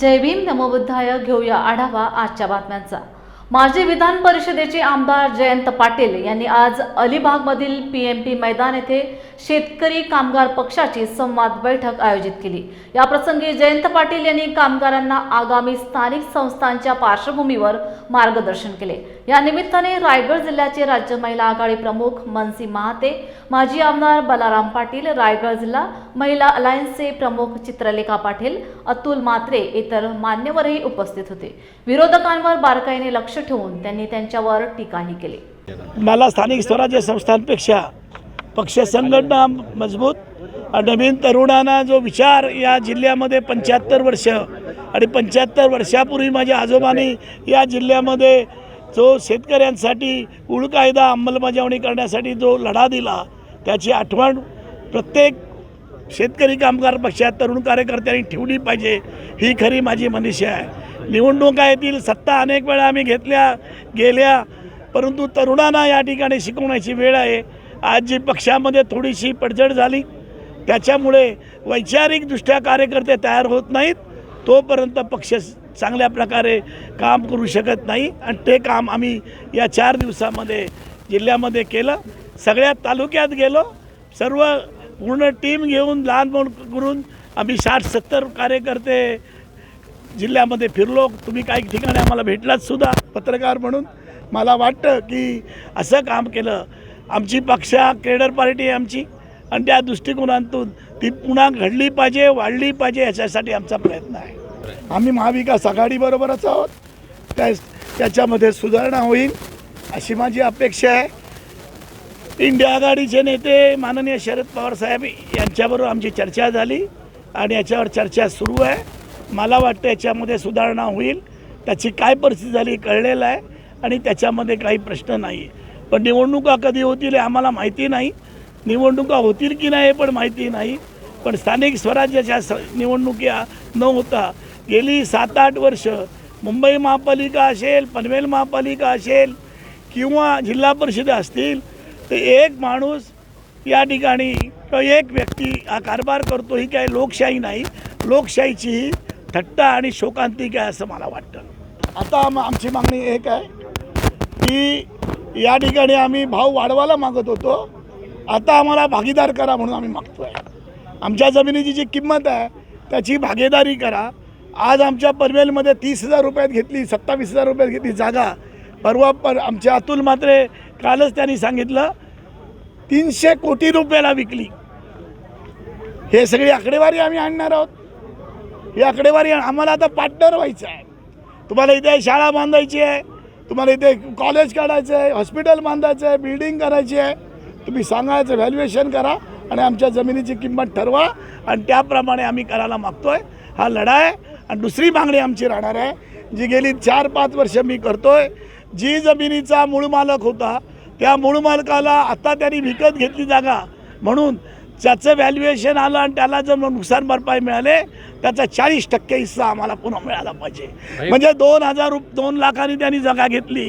जय भीम नमोबुद्धाय घेऊया आढावा आजच्या बातम्यांचा. माजी विधान परिषदेचे आमदार जयंत पाटील यांनी आज अलिबागमधील पी एम पी मैदान येथे शेतकरी कामगार पक्षाची संवाद बैठक आयोजित केली. याप्रसंगी जयंत पाटील यांनी कामगारांना आगामी स्थानिक संस्थांच्या पार्श्वभूमीवर मार्गदर्शन केले. या निमित्ताने रायगड जिल्ह्याचे राज्य महिला आघाडी प्रमुख मनसी महाते माजी आमदार बलाराम पाटील रायगड जिल्हा महिला अलायन्सचे प्रमुख चित्रलेखा पाटील अतुल मात्रे इतर मान्यवरही उपस्थित होते. विरोधकांवर बारकाईने लक्ष ठेवून त्यांनी त्यांच्यावर टीकाही केली. मला स्थानिक स्वराज्य संस्थांपेक्षा पक्ष संघटना मजबूत नवीन तरुणांना जो विचार या जिल्ह्यामध्ये पंच्याहत्तर वर्ष आणि पंच्याहत्तर वर्षापूर्वी माझ्या आजोबांनी या जिल्ह्यामध्ये जो शेतकऱ्यांसाठी उळ कायदा अंमलबजावणी करण्यासाठी जो लढा दिला त्याची आठवण प्रत्येक शेतकरी कामगार पक्षात तरुण कार्यकर्त्यांनी ठेवली पाहिजे. ही खरी माझी मनीषा आहे. निवडणुका येतील सत्ता अनेक वेळा आम्ही घेतल्या गेल्या परंतु तरुणांना या ठिकाणी शिकवण्याची वेळ आहे. आज जी पक्षामध्ये थोडीशी पडझड झाली त्याच्यामुळे वैचारिकदृष्ट्या कार्यकर्ते तयार होत नाहीत तोपर्यंत पक्ष चांगल्या प्रकारे काम करू शकत नाही. आणि ते काम आम्ही या चार दिवसामध्ये जिल्ह्यामध्ये केलं. सगळ्या तालुक्यात गेलो. सर्व पूर्ण टीम घेऊन लहान मोठ करून आम्ही साठ सत्तर कार्यकर्ते जिल्ह्यामध्ये फिरलो. तुम्ही काही ठिकाणी आम्हाला भेटलात सुद्धा पत्रकार म्हणून. मला वाटतं की असं काम केलं. आमची पक्षा केडर पार्टी आहे आमची. आणि त्या दृष्टिकोनातून ती पुन्हा घडली पाहिजे वाढली पाहिजे याच्यासाठी आमचा प्रयत्न आहे. आम्ही महाविकास आघाडीबरोबरच आहोत. त्या त्याच्यामध्ये सुधारणा होईल अशी माझी अपेक्षा आहे. इंडिया आघाडीचे नेते माननीय शरद पवार साहेब यांच्याबरोबर आमची चर्चा झाली आणि याच्यावर चर्चा सुरू आहे. मला वाटतं याच्यामध्ये सुधारणा होईल. त्याची काय परिस्थिती झाली कळलेलं आहे आणि त्याच्यामध्ये काही प्रश्न नाही. पण निवडणुका कधी होतील आम्हाला माहिती नाही. निवडणुका होतील की नाही पण माहिती नाही. पण स्थानिक स्वराज्याच्या स निवडणुका न होता गेली सात आठ वर्ष. मुंबई महापालिका असेल पनवेल महापालिका असेल किंवा जिल्हा परिषद असतील तर एक माणूस या ठिकाणी एक व्यक्ती हा कारभार करतो ही काही लोकशाही नाही. लोकशाहीची ही थट्टा आणि शोकांतिक आहे असं मला वाटतं. आता आम आमची मागणी एक आहे की या ठिकाणी आम्ही भाव वाढवायला मागत होतो. आता आम्हाला भागीदार करा म्हणून आम्ही मागतो आहे आमच्या जमिनीची जी किंमत आहे त्याची भागीदारी करा. आज आमच्या पनवेलमध्ये तीस हजार रुपयात घेतली सत्तावीस हजार रुपयात घेतली जागा. परवा पर आमचे अतुल मात्रे कालच त्यांनी सांगितलं तीनशे कोटी रुपयाला विकली. हे सगळी आकडेवारी आम्ही आणणार आहोत. ही आकडेवारी आम्हाला आता पार्टनर व्हायचं आहे. तुम्हाला इथे शाळा बांधायची आहे तुम्हाला इथे कॉलेज काढायचं आहे हॉस्पिटल बांधायचं आहे बिल्डिंग करायची आहे. तुम्ही सांगायचं व्हॅल्युएशन करा आणि आमच्या जमिनीची किंमत ठरवा आणि त्याप्रमाणे आम्ही करायला मागतो आहे हा लढा आहे. आणि दुसरी मागणी आमची राहणार आहे जी गेली चार पाच वर्ष मी करतो आहे जी जमिनीचा मूळ मालक होता त्या मूळ मालकाला आता त्यांनी विकत घेतली जागा. म्हणून ज्याचं व्हॅल्युएशन आलं आणि त्याला जर नुकसान भरपाई मिळाले त्याचा चाळीस टक्के हिस्सा आम्हाला पुन्हा मिळाला पाहिजे. म्हणजे दोन हजार रुप दोन लाखांनी त्यांनी जागा घेतली.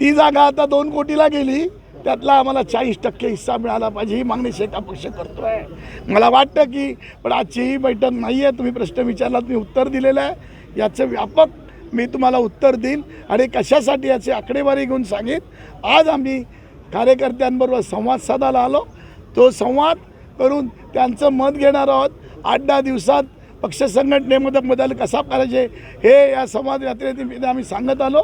ती जागा आता दोन कोटीला गेली. त्यातला आम्हाला चाळीस टक्के हिस्सा मिळाला पाहिजे ही मागणी शेका पक्ष करतो आहे मला वाटतं की पण आजची ही बैठक नाही आहे तुम्ही प्रश्न विचारलात मी उत्तर दिलेलं आहे. याचं व्यापक मी तुम्हाला उत्तर देईन आणि कशासाठी याची आकडेवारी घेऊन सांगेन. आज आम्ही कार्यकर्त्यांबरोबर संवाद साधायला आलो. तो संवाद करून त्यांचं मत घेणार आहोत. आठ दहा दिवसात पक्ष संघटनेमध्ये बदल कसा करायचे हे या संवाद यात्रेत आम्ही सांगत आलो.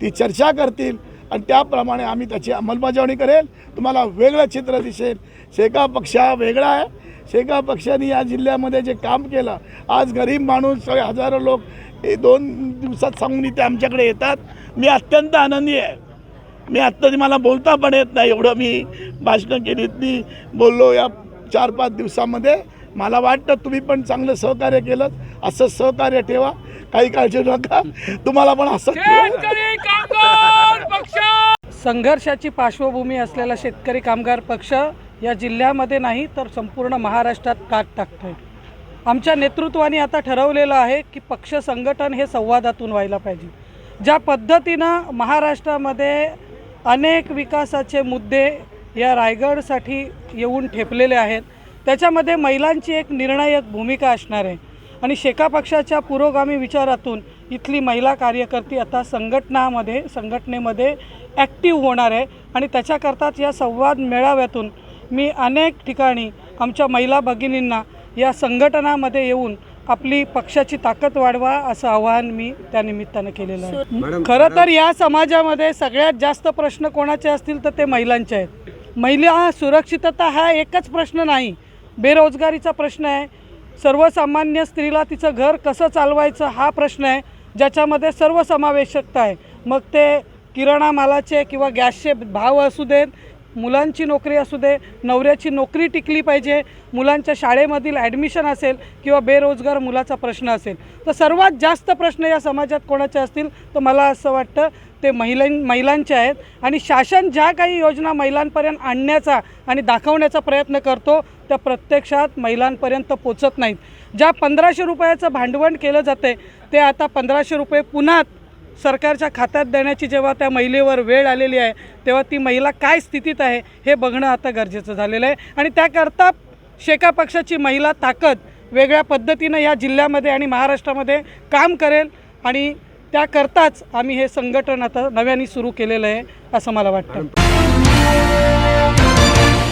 ती चर्चा करतील. आणि त्याप्रमाणे आम्ही त्याची अंमलबजावणी करेल. तुम्हाला वेगळं चित्र दिसेल. शेका पक्ष हा वेगळा आहे. शेका पक्षाने या जिल्ह्यामध्ये जे काम केलं आज गरीब माणूस सगळे हजारो लोक हे दोन दिवसात सांगून इथे आमच्याकडे येतात. मी अत्यंत आनंदी आहे. मी आत्ता मला बोलता पण येत नाही. एवढं मी भाषणं केलीत मी बोललो या चार पाच दिवसामध्ये. मला वाटतं तुम्ही पण चांगलं सहकार्य केलं असं सहकार्य ठेवा. काही काळजी नका. तुम्हाला पण असं पक्ष संघर्षाची पार्श्वभूमी असलेला शेतकरी कामगार पक्ष या जिल्ह्यामध्ये नाही तर संपूर्ण महाराष्ट्रात काट टाकतोय. आमच्या नेतृत्वाने आता ठरवलेलं आहे की पक्ष संघटन हे संवादातून व्हायला पाहिजे. ज्या पद्धतीनं महाराष्ट्रामध्ये अनेक विकासाचे मुद्दे या रायगडसाठी येऊन ठेपलेले आहेत त्याच्यामध्ये महिलांची एक निर्णायक भूमिका असणार आहे. आणि शेका पक्षाच्या पुरोगामी विचारातून इथली महिला कार्यकर्ती आता संघटनामध्ये संघटनेमध्ये ॲक्टिव्ह होणार आहे. आणि त्याच्याकरताच या संवाद मेळाव्यातून मी अनेक ठिकाणी आमच्या महिला भगिनींना या संघटनामध्ये येऊन आपली पक्षाची ताकद वाढवा असं आवाहन मी त्या निमित्तानं केलेलं आहे. खरं तर या समाजामध्ये सगळ्यात जास्त प्रश्न कोणाचे असतील तर ते महिलांचे आहेत. महिला सुरक्षितता हा एकच प्रश्न नाही बेरोजगारीचा प्रश्न आहे. सर्वसामान्य स्त्रीला तिचं घर कसं चालवायचं हा प्रश्न आहे ज्याच्यामध्ये सर्व समावेशकता आहे. मग ते किराणा मालाचे किंवा गॅसचे भाव असू देत मुलांची नोकरी असू दे नवऱ्याची नोकरी टिकली पाहिजे मुलांच्या शाळेमधील ॲडमिशन असेल किंवा बेरोजगार मुलाचा प्रश्न असेल. तर सर्वात जास्त प्रश्न या समाजात कोणाचे असतील? तर मला असं वाटतं ते महिलां महिलांचे आहेत. आणि शासन ज्या काही योजना महिलांपर्यंत आणण्याचा आणि दाखवण्याचा प्रयत्न करतो त्या प्रत्यक्षात महिलांपर्यंत पोचत नाहीत. ज्या पंधराशे रुपयाचं भांडवल केलं जाते ते आता पंधराशे रुपये पुन्हा सरकारच्या खात्यात देण्याची जेव्हा त्या महिलेवर वेळ आलेली आहे तेव्हा ती महिला काय स्थितीत आहे हे बघणं आता गरजेचं झालेलं आहे. आणि त्याकरता शेका पक्षाची महिला ताकद वेगळ्या पद्धतीनं या जिल्ह्यामध्ये आणि महाराष्ट्रामध्ये काम करेल आणि त्याकरताच आम्ही हे संघटन आता नव्याने सुरू केलेलं आहे असं मला वाटतं.